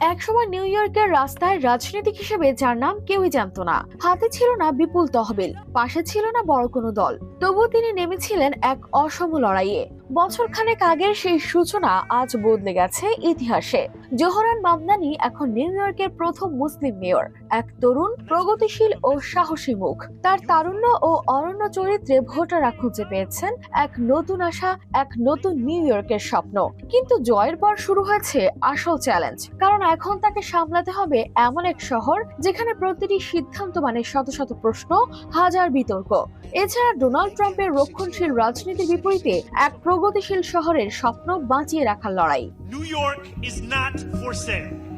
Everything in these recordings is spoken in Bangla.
একসময় নিউ ইয়র্কের রাস্তায় রাজনীতিক হিসেবে যার নাম কেউই জানত না। হাতে ছিল না বিপুল তহবিল, পাশে ছিল না বড় কোনো দল। তবুও তিনি নেমেছিলেন এক অসম লড়াইয়ে। বছর খানেক আগের সেই সূচনা আজ বদলে গেছে ইতিহাসে। জোহরান মামদানি এখন নিউ ইয়র্কের প্রথম মুসলিম মেয়র। এক তরুণ, প্রগতিশীল ও সাহসী মুখ। তার তারুণ্য ও অনন্য চরিত্রে ভোটাররা খুঁজে পেয়েছেন এক নতুন আশা, এক নতুন নিউ ইয়র্কের স্বপ্ন। কিন্তু জয়ের পর শুরু হয়েছে আসল চ্যালেঞ্জ। কারণ এখন তাকে সামলাতে হবে এমন এক শহর, যেখানে প্রতিটি সিদ্ধান্ত মানে শত শত প্রশ্ন, হাজার বিতর্ক। এছাড়া ডোনাল্ড ট্রাম্পের রক্ষণশীল রাজনীতির বিপরীতে এক প্রগতিশীল শহরের স্বপ্ন বাঁচিয়ে রাখার লড়াই New York is not for sale.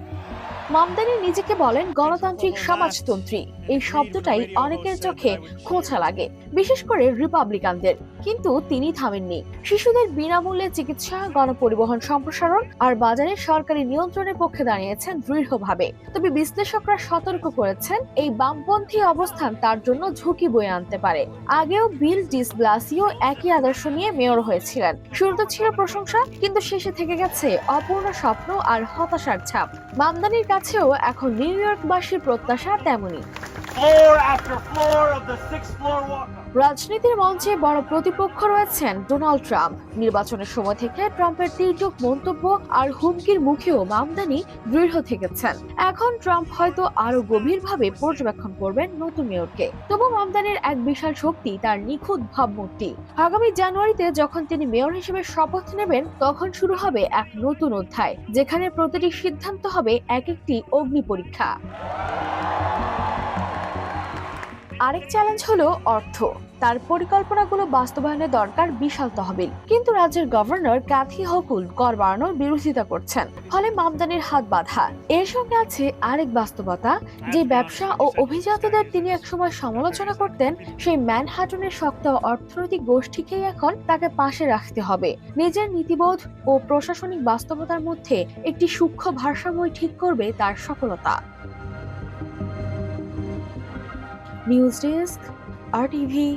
Mamdani নিজেকে বলেন গণতান্ত্রিক সমাজতন্ত্রী। এই শব্দটাই অনেকের চোখে খোঁচা লাগে, বিশেষ করে রিপাবলিকানদের। কিন্তু তিনি থামেননি। শিশুদের বিনামূল্যে চিকিৎসা, গণপরিবহন সম্প্রসারণ আর বাজারে সরকারি নিয়ন্ত্রণের পক্ষে দাঁড়িয়েছেন দৃঢ়ভাবে। তবে বিশ্লেষকরা সতর্ক করেছেন, এই বামপন্থী অবস্থান তার জন্য ঝুঁকি বয়ে আনতে পারে। আগেও বিল ডিসব্লাসিও একই আদর্শ নিয়ে মেয়র হয়েছিলেন। শুরুতে ছিল প্রশংসা, কিন্তু শেষে থেকে গেছে অপূর্ণ স্বপ্ন আর হতাশার ছাপ। মামদানির কাছেও এখন নিউ ইয়র্কবাসীর প্রত্যাশা তেমনই। রাজনীতির মঞ্চে বড় প্রতিপক্ষ রয়েছেন ডোনাল্ড ট্রাম্প। নির্বাচনের সময় থেকে ট্রাম্পের তীর্যক মন্তব্য আর হুমকির মুখেও মামদানি দৃঢ় থেকেছেন। এখন ট্রাম্প হয়তো আরও গভীরভাবে পর্যবেক্ষণ করবেন নতুন মেয়রকে। তবু মামদানির এক বিশাল শক্তি তার নিখুঁত ভাবমূর্তি। আগামী জানুয়ারিতে যখন তিনি মেয়র হিসেবে শপথ নেবেন, তখন শুরু হবে এক নতুন অধ্যায়, যেখানে প্রতিটি সিদ্ধান্ত হবে এক একটি অগ্নি পরীক্ষা। আরেক চ্যালেঞ্জ হলো অর্থ। তার পরিকল্পনাগুলো বাস্তবায়নে দরকার বিশাল তহবিল। কিন্তু রাজ্যের গভর্নর ক্যাথি হকুল কর বাড়ানোর বিরোধিতা করছেন। ফলে মামদানির হাত বাঁধা। এর সঙ্গে আছে আরেক বাস্তবতা, যে ব্যবসা ও অভিজাতদের তিনি একসময় সমালোচনা করতেন, সেই ম্যানহাটনের শক্ত অর্থনৈতিক গোষ্ঠীকেই এখন তাকে পাশে রাখতে হবে। নিজের নীতিবোধ ও প্রশাসনিক বাস্তবতার মধ্যে একটি সূক্ষ্ম ভারসাম্য ঠিক করবে তার সফলতা। News desk are TV